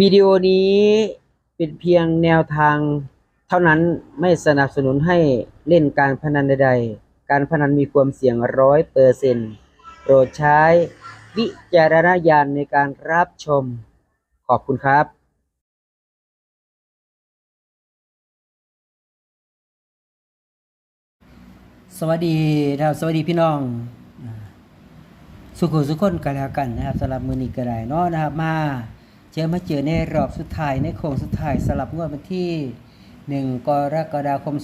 วิดีโอนี้เป็นเพียงแนวทางเท่านั้นไม่สนับสนุนให้เล่นการพนันใดๆ การพนันมีความเสี่ยงร้อยเปอร์เซ็นต์โปรดใช้วิจารณญาณในการรับชม ขอบคุณครับสวัสดีนะครับสวัสดีพี่น้อง สุขุสุขคนกันแล้วกันนะครับสำหรับมือนี้ก็ได้เนาะนะครับมา จอมาเจอในรอบสุดท้ายในโค้งสุดท้ายสำหรับงวดวันที่ 1 กรกฎาคม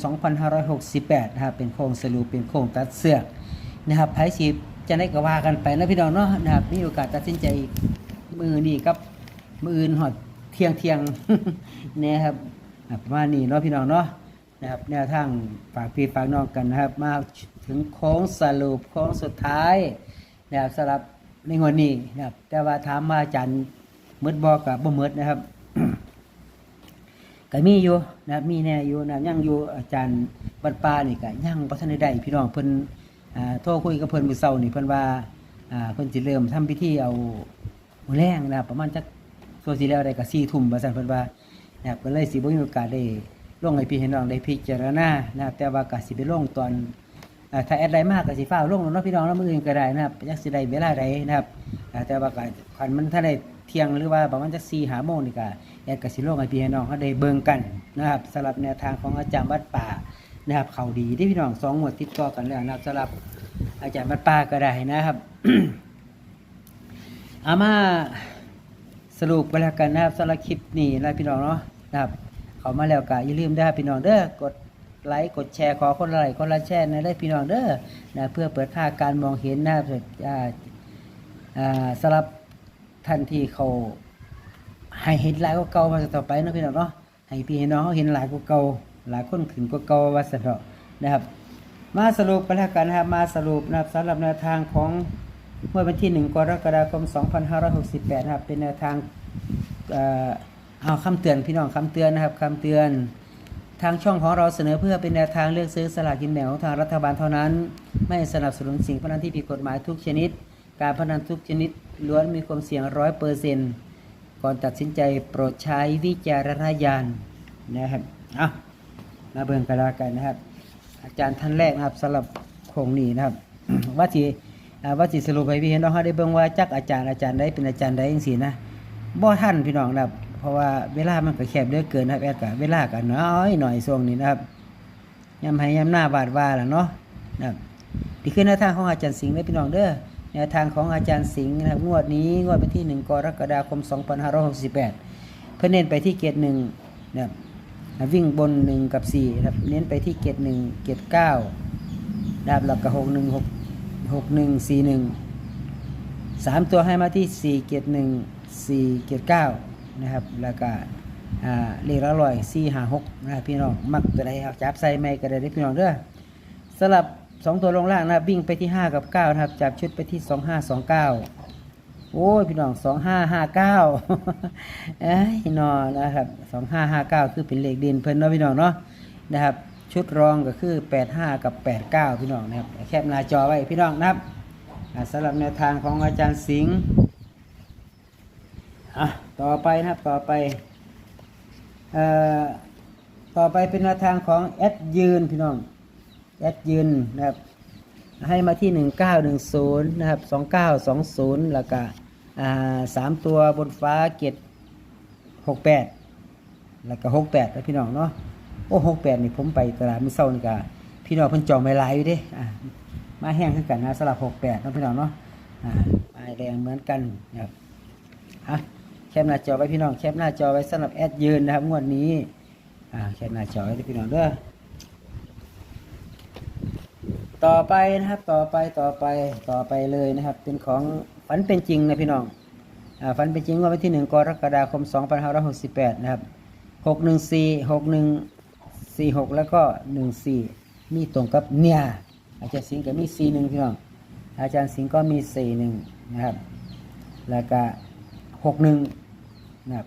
2568นะครับเป็นโค้งสรุปเป็นโค้งตัดเสือกนะครับไพ่สิบจะได้กว่ากันไปนะพี่น้องเนาะนะครับมีโอกาสตัดสินใจมือนี้กับมืออื่นหอดเที่ยงเที่ยงนะครับประมาณนี้เนาะพี่น้องเนาะนะครับแนวทางฝากพี่ฝากน้องกันนะครับ มาถึงโค้งสรุปโค้งสุดท้ายนะครับสำหรับในงวดนี้นะครับแต่ว่าถามมาอาจารย์ มืดบอกกับบ่มืดนะครับก็มีอยู่นะครับมีแน่อยู่นะยังอยู่อาจารย์บัดปานี่ก็ยังบ่ทันได้ได้พี่น้องเพิ่นอ่าโทรคุยกับเพิ่นมื้อเช้านี่เพิ่นว่าอ่าเพิ่นสิเริ่มทำพิธีเอามื้อแรงนะครับประมาณจักส่วสิแล้วได้ก็4ทุ่มว่าซั่นเพิ่นว่านะครับก็เลยสิบ่มีโอกาสได้ลงให้พี่ให้น้องได้พิจารณานะครับแต่ว่าก็สิไปลงตอนอ่อถ้าแอดได้มากก็สิฟ้าลงแล้วเนาะพี่น้องแล้วมืออื่นก็ได้นะครับจักสิได้เวลาใดนะครับแต่ว่าก็คันมันถ้าได้ เที่ยงหรือว่าประมาณจัก4 5โมงนี่ก็แอดก็สิโลงให้พี่ให้น้องเขาได้เบิ่งกันนะครับสำหรับแนวทางของอาจารย์วัดป่านะครับ เขาดีที่พี่น้องสองงวดติดต่อกันแล้วนะครับสำหรับอาจารย์วัดป่าก็ได้นะครับเอามาสรุปไปแล้วกันนะครับสำหรับคลิปนี้นะพี่น้องเนาะนะครับ เขามาแล้วก็อย่าลืมได้พี่น้องเด้อกดไลค์กดแชร์ขอคนละไลค์คนละแชร์นะได้พี่น้องเด้อนะเพื่อเปิดค่าการมองเห็นนะครับสำหรับ ท่านที่เขาให้เห็นหลายกว่าเก่ามาต่อไปนะพี่น้องเนาะให้พี่ให้น้องเขาเห็นหลายกว่าเก่าหลายคนขึ้นกว่าเก่าว่าสันเถอะนะครับ มาสรุปกันแล้วกันนะครับมาสรุปนะครับสำหรับแนวทางของเมื่อวันที่1กรกฎาคม 2568 นะครับ เป็นแนวทางเอ่อเอาคำเตือนพี่น้องคำเตือนนะครับคำเตือนทางช่องของเราเสนอเพื่อเป็นแนวทางเลือกซื้อสลากกินแบ่งของทางรัฐบาลเท่านั้น ไม่สนับสนุนสิ่งพนันที่ผิดกฎหมายทุกชนิด การพนันทุกชนิดล้วนมีความเสี่ยงร้อยเปอร์เซนต์ก่อนตัดสินใจโปรดใช้วิจารณญาณนะครับเอามาเบิ่งกันแล้วกันนะครับ อาจารย์ท่านแรกนะครับสำหรับโครงนี้นะครับ ว่าสิว่าสิสรุปให้พี่เห็น้องเขาได้เบิ่งว่าจักอาจารย์อาจารย์ใดเป็นอาจารย์ใดจังซี่นะบ่ทันพี่น้องนะครับ เพราะว่าเวลามันก็แคบเหลือเกินนะครับแอดก็เวลาก็น้อยหน่อยช่วงนี้นะครับยามให้ยามหน้าบาดว่าล่ะเนาะนะครับนี่คือแนวทางของอาจารย์สิงห์เลยพี่น้องเด้อ แนวทางของอาจารย์สิงห์นะครับงวดนี้งวดวันที่ 1 กรกฎาคม 2568 เพื่อเน้นไปที่เกตหนึ่งนะครับวิ่งบน 1 กับ4นะครับเน้นไปที่เกตหนึ่งเกตเก้าดาบหลักกับ6 1 6 6 1 4 1สามตัวให้มาที่สี่เกียรหนึ่งสี่เกียรเก้านะครับแล้วก็อ่าเลขละร้อยสี่ห้าหกนะครับพี่น้องมักตัวใดเอาจับใส่ไม่ก็ได้เด้อพี่น้องเด้อสลับ สองตัวลงล่างนะบวิ่งไปที่ห้ากับเก้านะครับจับชุดไปที่สองห้าสองเก้าโอ้ยพี่น้องสองห้าห้าเก้าเอ้ยนอนะครับสองห้าห้าเก้าคือเป็นเลขเด่นเพิ่นเนาะพี่น้องเนาะนะครับ ชุดรองก็คือแปดห้ากับแปดเก้าพี่น้องนะครับแคปหน้าจอไว้พี่น้องนะครับสำหรับแนวทางของอาจารย์สิงห์อะต่อไปนะครับต่อไปเอ่อต่อไปเป็นแนวทางของแอดยืนพี่น้อง แอดยืนนะครับ ให้มาที่ 1910 นะครับ 2920 แล้วก็สามตัวบนฟ้าเกียร68 แล้วก็ 68แล้วพี่น้องเนาะ โอ้ 68 นี่ผมไปตลาดมือเช้านี่ก็พี่น้องเพิ่นจองไว้หลายอยู่เด้มาแห้งขึ้นกันนะสลับหกแปดน้องพี่น้องเนาะอ่าไม้แดงเหมือนกันนะครับอะแคปหน้าจอไว้พี่น้อง แคปหน้าจอไว้สำหรับแอดยืนนะครับงวดนี้ อ่า แคปหน้าจอไว้พี่น้องเด้อ ต่อไปนะครับต่อไปต่อไปต่อไปเลยนะครับ เป็นของฝันเป็นจริงนะพี่น้องอฝันเป็นจริงว่าวันที่หนึ่งกรกฎาคมสองพันห้าร้อยหกสิบแปดนะครับหกหนึ่งสี่หกหนึ่งสี่หกแล้วก็หนึ่งสี่มีตรงกับเนี่ยอาจารย์สิงห์ก็มีสี่หนึ่งพี่น้อง อาจารย์สิงห์ก็มีสี่หนึ่งนะครับ แล้วก็หกหนึ่งนะครับ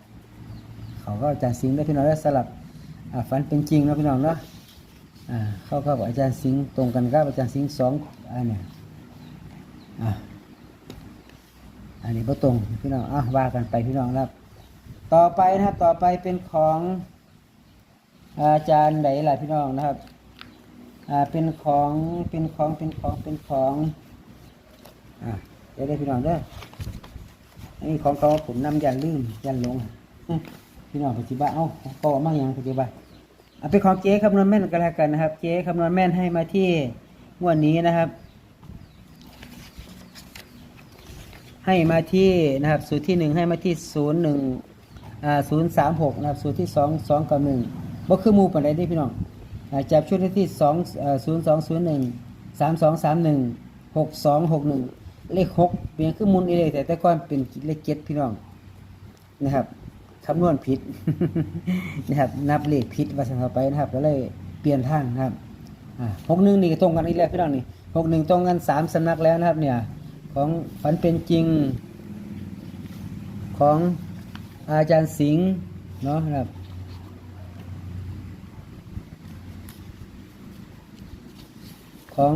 เขาก็อาจารย์สิงห์ได้พี่น้องได้สลับฝันเป็นจริงนะพี่น้องเนาะ เข้ากับอาจารย์สิงห์ตรงกันกับอาจารย์สิงห์สองอันเนี่ยอ่าอันนี้ก็ตรงพี่น้องอะว่ากันไปพี่น้องครับ ต่อไปนะครับต่อไปเป็นของอาจารย์ไหนล่ะพี่น้องนะครับอ่าเป็นของเป็นของเป็นของเป็นของอ่าเดี๋ยวได้พี่น้องเด้ออันนี้ของเขาผมนำยันลืมยันลงพี่น้องปัจจุบันเอ้าขอาเอามาอย่างปัจจุบั นอะเป็นของเจ๊คำนวณแม่นกันแล้วกันนะครับ เจ๊คำนวณแม่นให้มาที่งวดนี้นะครับ ให้มาที่นะครับสูตรที่หนึ่งให้มาที่ศูนย์หนึ่งอ่าศูนย์สามหกนะครับสูตรที่สองสองกับหนึ่งบ่คือมูปันไดได้พี่น้องอ่าจับชุดที่สองศูนย์สองศูนย์หนึ่งสามสองสามหนึ่งหกสองหกหนึ่งเลขหกเปลี่ยนคือหมุนอีเลยแต่แต่ก่อนเป็นเลขเจ็ดพี่น้องนะครับ คำนวณผิดนะครับนับเลขผิดว่าสังเข้าไปนะครับ ก็เลยเปลี่ยนทางนะครับหกหนึ่งนี่ตรงกันอีกแล้วพี่น้องนี่หกหนึ่งตรงกันสามสำนักแล้วนะครับ เนี่ยของฝันเป็นจริงของอาจารย์สิงห์เนาะนะครับของ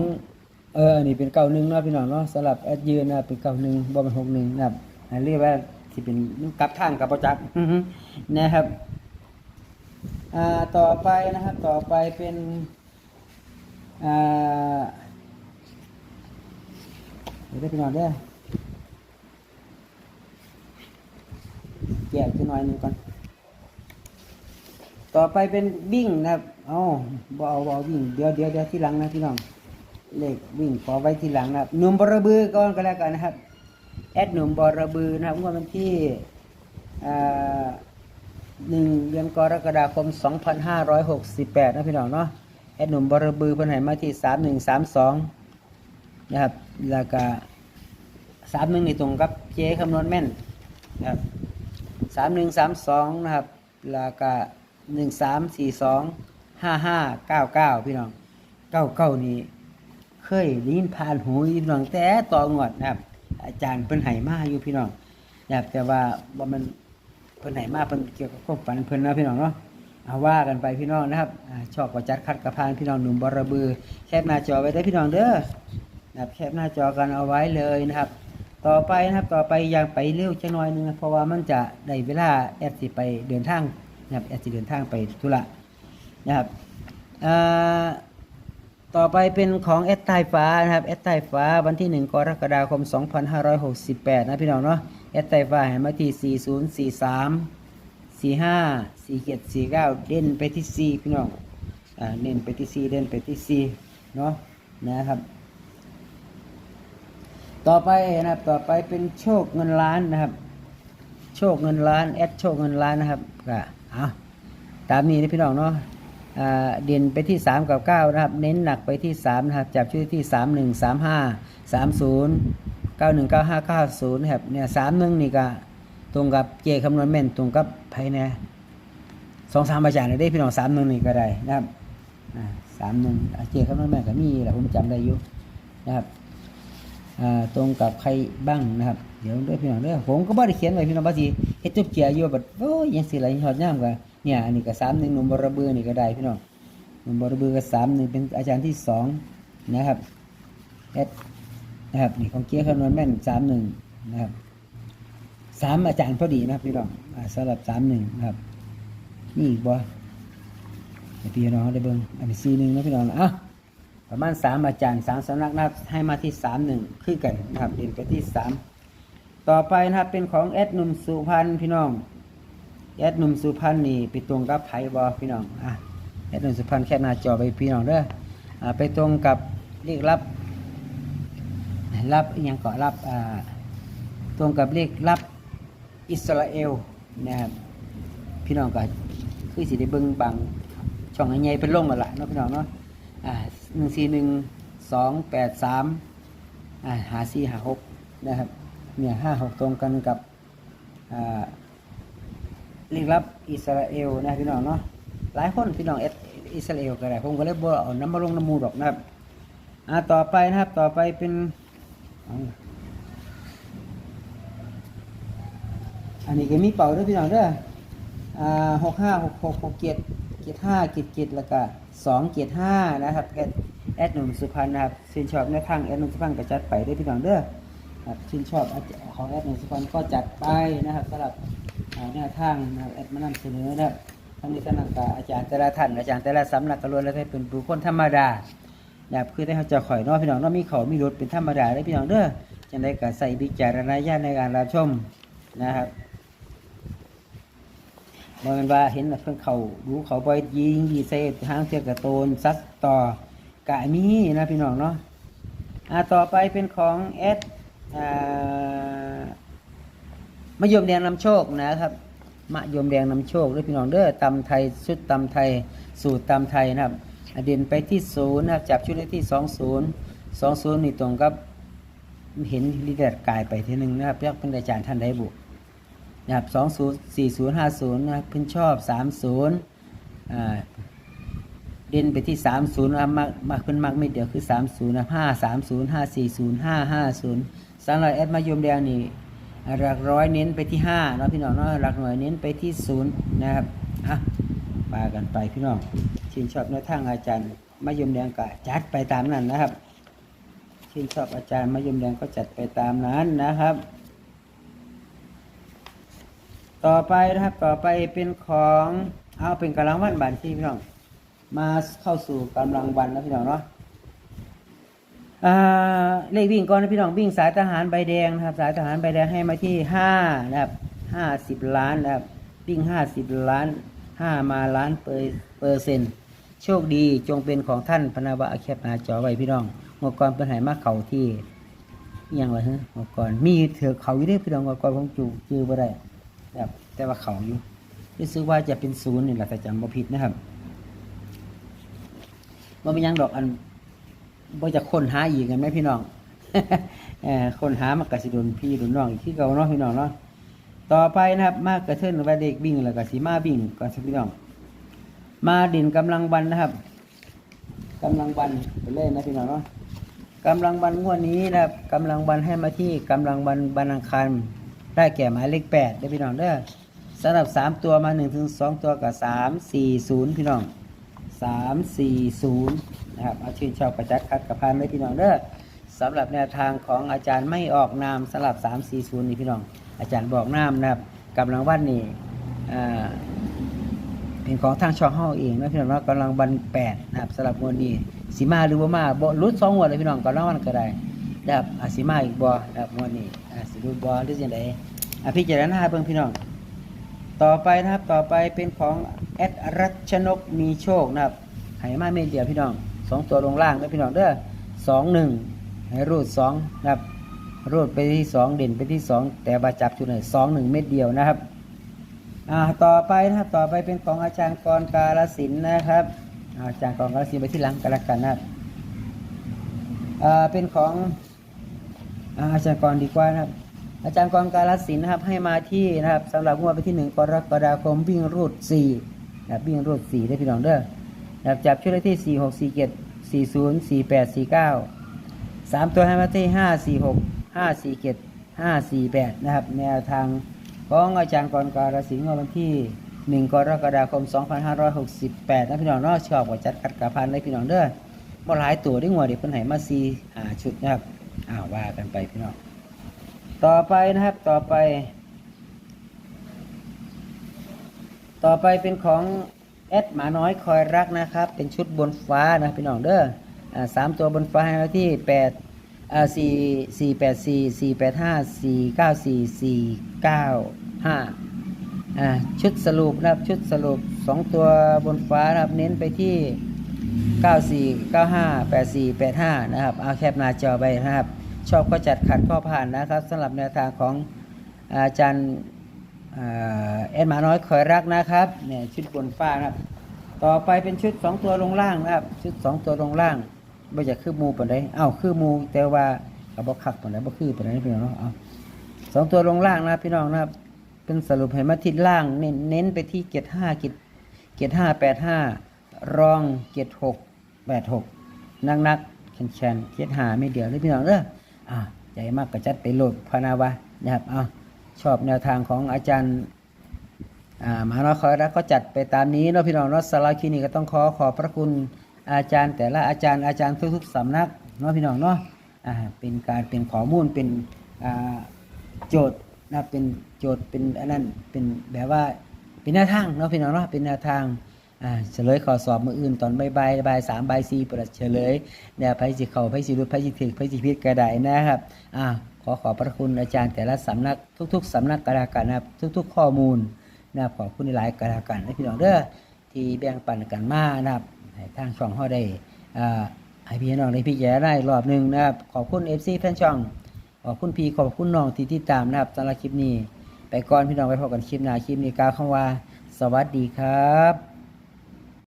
เออนนี้เป็นเก้าหนึ่งเนาะพี่น้องเนาะสลับแอดยืนนะเป็นเก้าหนึ่งบ่เป็นหกหนึ่งนะครับเรียกว่า ที่เป็นกลับทางกับประจักษ์นะครับอ่าต่อไปนะครับ ต่อไปเป็นอ่าเดี๋ยวได้พี่น้องเด้อแยกขึ้นหน่อยหนึงก่อน ต่อไปเป็นวิ่งนะครับ เอาบเอาบเอาวิ่ง เดี๋ยวเดี๋ยวเดี๋ยวที่หลังนะพี่น้อง เลขวิ่งขอไว้ที่หลังนะครับหนุ่มบรบือก่อนก็แล้วกันนะครับ แอดหนุ่มบอระบือนะครับวดวันที่หนึ่งเดือนกรกฎาคม 2568 นะพี่น้องเนาะแอดหนุ่มบอระบือเพิ่นให้มาที่ 3132 นะครับแล้วก็สามหนึ่งนี่ตรงกับเจ๊คำนวณแม่นนะครับสามหนึ่งสามสองนะครับแล้วก็หนึ่งสามสี่สองห้าห้าเก้าเก้าพี่น้องเก้าเก้านี่เคยได้ยินผ่านหูพี่น้องแต่ต่องวดนะครับ อาจารย์เพิ่นไหมาอยู่พี่น้องนะครับแต่ว่าว่ามันเพิ่นไหมาเพิ่นเกี่ยวกับความฝันเพิ่นนะพี่น้องเนาะเอาว่ากันไปพี่น้องนะครับอชอบกว่าจัดคัดกระพานพี่น้องหนุ่มบรบือ แคปหน้าจอไว้ได้พี่น้องเด้อนะครับแคปหน้าจอกันเอาไว้เลยนะครับ ต่อไปนะครับต่อไปยังไปเร็วจังหน่อยหนึงเพราะว่ามันจะได้เวลาแอดสิไปเดินทางนะครับแอดสิเดินทางไปธุระนะครับอ่า ต่อไปเป็นของแอดใต้ฟ้านะครับแอดใต้ฟ้าวันที่ 1 กรกฎาคม 2568 นะพี่น้องเนาะแอดใต้ฟ้าให้มาที่ 4043 45 47 49 เด่นไปที่ 4 พี่น้อง อ่าเน้นไปที่ 4 เด่นไปที่ 4 เนาะนะครับ ต่อไปนะครับ ต่อไปเป็นโชคเงินล้านนะครับ โชคเงินล้าน แอดโชคเงินล้านนะครับก็เอาตามนี้นะพี่น้องเนาะ เด่นไปที่ 3 กับ 9 นะครับ เน้นหนักไปที่ 3 นะครับ จับชื่อที่ 3 1 3 5 3 0 9 1 9 5 9 0นะครับเนี่ยสามหนึ่งนี่ก็ตรงกับเจคำนวณแม่นตรงกับไพเนี่ยสองสามอาจารย์ได้พี่น้องสามหนึ่งนี่ก็ได้นะครับสามหนึ่งเจคำนวณแม่นก็มีแหละผมจำได้อยู่นะครับตรงกับใครบ้างนะครับ เดี๋ยวด้อพี่น้องเด้อผมก็บ่ได้เขียนไว้พี่น้องบ่สิเฮ็ดจบเจียอยู่บัดโอ้ยยังสิไหลฮอดยามก็ เนี่ยอันนี้ก็3 1หนึ่งนุ่มบรบือนี่ก็ได้พี่น้องหนุ่มบรบือก็3 1เป็นอาจารย์ที่สองนะครับเอดนะครับนี่ของเกียร์คำนวณแม่น3 1นะครับสามอาจารย์พอดีนะครับพี่น้องอสำหรับ3 1นะครับนี่อีกบ่พี่น้องได้เบิ่งอันนี้4 1นะพี่น้องอะประมาณสามอาจารย์สามสำนักนะครับให้มาที่สามหนึ่งคือกันนะครับเรียนไปที่สามต่อไปนะครับเป็นของแอดหนุ่มสุพรรณพี่น้อง แอดหนุ่มสุพรรณนี่ไปตรงกับไผ่บอพี่น้องอะแอดหนุ่มสุพรรณแค่หน้าจอไปพี่น้องเด้ออ่าไปตรงกับเลขรับ รับยังเกาะรับอ่าตรงกับเลขรับอิสราเอลนะครับพี่น้องก็คือสิได้เบิ่งบางช่องใหญ่ๆเป็นลงแล้วล่ะเนาะพี่น้องเนาะอ่าหนึ่งสี่หนึ่งสองแปดสามอ่าหาสี่หาหกนะครับเนี่ยห้าหกตรงกันกับอ่า ลขรับอิสราเอลนะพี่น้องเนาะหลายคนพี่น้องเอสอิสราเอลก็ได้ผมก็เลยบ่เอาน้ำมาลงน้ำมูดอกนะครับอ่าต่อไปนะครับต่อไปเป็นอันนี้ก็มีเป่าด้วยพี่น้องเด้ออ่าหกห้าหกหกหกเจ็ดเจ็ดห้าเจ็ดเจ็ดแล้วก็สองเจ็ดห้านะครับแอดแอดหนุ่มสุพรรณนะครับชื่นชอบในทางแอดหนุ่มสุพรรณก็จัดไปด้อพี่น้องเด้อครับชื่นชอบของแอดหนุ่มสุพรรณก็จัดไปนะครับสำหรับ แนวทางนะครับแอดมานำเสนอนะครับทั้งนี้ทั้งนั้นก็อาจารย์แต่ละท่านอาจารย์แต่ละสำนักกระลวนแล้วให้เป็นบุคคลธรรมดานะครับคือได้เขาจะข่อยนาะพี่น้องเนาะมีเขามีรถเป็นธรรมดาได้พี่น้องเด้อจังได้ก็ใส่วิจารณญาณในการรับชมนะครับบ่แมันว่าเห็นเพิ่นเขารู้เขาบ่อยยิงยีเซทางเสียกระโตนซัดต่อกะมีนะพี่น้องเนาะอ่าต่อไปเป็นของแอดอ่า มะยมแดงนำโชคนะครับมะยมแดงนำโชคด้วยพี่น้องเด้อตำไทยชุดตำไทยสูตรตำไทยนะครับเด่นไปที่ศูนย์นะครับจับชุดได้ที่สองศูนย์สองศูนย์นี่ตรงกับเห็นลีเดอร์กายไปทีหนึ่งนะครับยักเป็นอาจารย์ท่านได้บุนะครับสองศูนย์สี่ศูนย์ห้าศูนย์นะครับเพิ่นชอบสามศูนย์เด่นไปที่สามศูนย์นะครับมากมากเพิ่นมากไม่เดียวคือสามศูนย์นะห้าสามศูนย์ห้าสี่ศูนย์ห้าห้าศูนย์สำหรับแอดมะยมแดงนี่ หลักร้อยเน้นไปที่ห้าเนาะพี่น้องเนาะหลักหน่วยเน้นไปที่ศูนย์นะครับอะปากันไปพี่น้องชื่นชอบในทางอาจารย์มะยมแดงก็จัดไปตามนั้นนะครับชื่นชอบอาจารย์มะยมแดงก็จัดไปตามนั้นนะครับ ต่อไปนะครับต่อไปเป็นของเอาเป็นกำลังวันบันที่พี่น้องมาเข้าสู่กำลังวันแล้วพี่น้องเนาะ เลขวิ่งก่อนนะพี่น้องวิ่งสายทหารใบแดงนะครับ สายทหารใบแดงให้มาที่ห้านะครับห้าสิบล้านนะครับวิ่งห้าสิบล้านห้ามาล้านเปอร์เปอร์เซ็นต์โชคดีจงเป็นของท่านพนาวะแคปหน้าจอไว้พี่น้องเมื่อก่อนเป็นหายมาเขาที่อิหยังไรฮะเมื่อก่อนมีเถือเขาอยู่ด้วยพี่น้องเมื่อก่อนผมจูจือบ่ได้นะครับแต่ว่าเขาอยู่รู้สึกว่าจะเป็นศูนย์นี่แหละแต่จำบ่ผิดนะครับว่าเป็นยังดอกอัน บ่จะค้นหาอีกกันไหมพี่น้องเออค้นหามากระสิโดนพี่โดนน้องอีกที่เก่าเนาะพี่น้องเนาะต่อไปนะครับมากกระเทินว่าเด็กบิ่งแล้วก็สีมาบิ่งก่อนสิพี่น้อง มาดินกำลังบันนะครับกำลังบันไปเลยนนะพี่น้องเนาะกำลังบันงวดนี้นะครับกำลังบันให้มาที่กำลังบันบันอังคารได้แก่หมายเลขแปดได้พี่น้องเด้อสำหรับสามตัวมาหนึ่งถึงสองตัวกับสามสี่ศูนย์พี่น้อง สามสี่ศูนย์นะครับเอาชื่นชอบประจักษ์คัดกับพันได้พี่น้องเด้อสำหรับแนวทางของอาจารย์ไม่ออกนามสำหรับสามสี่ศูนย์นี่พี่น้อง อาจารย์บอกนามนะครับกำลังวันนี่อ่าเป็นของทางช่องห้องเองนะพี่น้องกำลังวันแปดนะครับสำหรับงวดนี้สีมาหรือว่ามาบ่รุดสองงวดเลยพี่น้องกำลังวันก็ได้นะครับอาสีมาอีกบ่นะครับงวดนี้อาสิรุดบ่หรือยังไงอะพี่เจารณาเบิ่งพี่น้อง ต่อไปนะครับต่อไปเป็นของแอดรัชนกมีโชคนะครับไหมาเม็ดเดียวพี่น้องสองตัวลงล่างนะพี่น้องเด้อสองหนึ่งให้รูดสองนะครับรูดไปที่สองเด่นไปที่สองแต่บาจับจุดไหนสองหนึ่งเม็ดเดียวนะครับอ่าต่อไปนะครับต่อไปเป็นของอาจารย์กรกาลสินนะครับอาจารย์กรกาลสินไปที่หลังกันละกันนะครับอ่าเป็นของอาจารย์กรดีกว่านะครับ อาจารย์กรกาลสินธุ์นะครับให้มาที่นะครับสำหรับงวดไปที่หนึ่งกรกฎาคมวิ่งรูดสี่นะบวิ่งรูดสี่ได้พี่น้องเด้อนะจับชุดเลขที่สี่หกสี่เจ็ดสี่ศูนย์สี่แปดสี่เก้าสามตัวให้มาที่ห้าสี่หกห้าสี่เจ็ดห้าสี่แปดนะครับแนวทางของอาจารย์กรกาลสินธุ์งวดวันที่หนึ่งกรกฎาคมสองพันห้าร้อยหกสิบแปดนะพี่น้องเนาะชอบกว่าจัดกัดกระพันได้พี่น้องเด้อบ่หลายตัวได้งวดเด็กเพิ่นให้มาสี่หาชุดนะครับอ้าวว่ากันไปพี่น้อง ต่อไปนะครับต่อไป ต่อไปเป็นของแอดหมาน้อยคอยรักนะครับ เป็นชุดบนฟ้านะพี่น้องเด้ออ่าสามตัวบนฟ้าให้มาที่แปดอ่าสี่สี่แปดสี่สี่แปดห้าสี่เก้าสี่สี่เก้าห้าอ่าชุดสรุปนะครับชุดสรุปสองตัวบนฟ้านะครับเน้นไปที่94 95 84 85นะครับเอาแคปหน้าจอไปนะครับ ชอบก็จัดขัดก็ผ่านนะครับสำหรับแนวทางของอาจารย์เอ็นหมาน้อยคอยรักนะครับเนี่ยชุดบนฟ้านะครับ ต่อไปเป็นชุด 2 ตัวลงล่างนะครับ ชุด 2 ตัวลงล่างไม่อยากคือมูปนใดเอ้าคือมูแต่ว่ากับ่คักปนใดบ่คือปนใดพี่น้องเนาะเอาสองตัวลงล่างนะพี่น้องนะครับ เป็นสรุปให้มาทิศล่าง เน้นเน้นไปที่เกียรติห้าเกียรติเกียรติห้าแปดห้ารองเกียรติหกแปดหกนักนักแขนแขนเกียรติหาไม่เดียวเลยพี่น้องเด้อ อ่าใหญ่มากกระจัดไปโหลดพานาวะนะครับเอาชอบแนวทางของอาจารย์อ่ามหาน้อยคอยรักก็จัดไปตามนี้เนาะพี่น้องเนาะสลาคลินิกก็ต้องขอขอบพระคุณอาจารย์ แต่ละอาจารย์อาจารย์ทุกๆสำนักเนาะพี่น้องเนาะอ่าเป็นการเป็นข้อมูลเป็นอ่าโจทย์นะเป็นโจทย์เป็นอันนั้นเป็นแบบว่าเป็นแนวทางเนาะพี่น้องเนาะเป็นแนวทางอ่า เฉลยข้อสอบมืออื่นตอนใบ่ายๆบ่ายสามใบสี่เปิดเฉลยเนี่ยไผสิเขาไผสิรู้ไผสิถึกไผสิผิดก็ไดนะครับอ่าขอขอบพระคุณอาจารย์แต่ละสำนักทุก ๆสำนักก็แล้วกันนะครับทุก ๆ ข้อมูลนะครับขอบคุณหลายก็แล้วกันนะพี่น้องเด้อที่แบ่งปันกันมานะครับให้ทางช่องเฮาได้อ่าให้พี่น้องได้พิจารณาได้รอบหนึ่งนะครับขอบคุณ FC แฟนช่องขอบคุณพีขอบคุณน้องที่ติดตามนะครับสำหรับคลิปนี้ ไปก่อนพี่น้องไปพบกันคลิปหน้าคลิปนี้กล่าวคำว่า สวัสดีครับ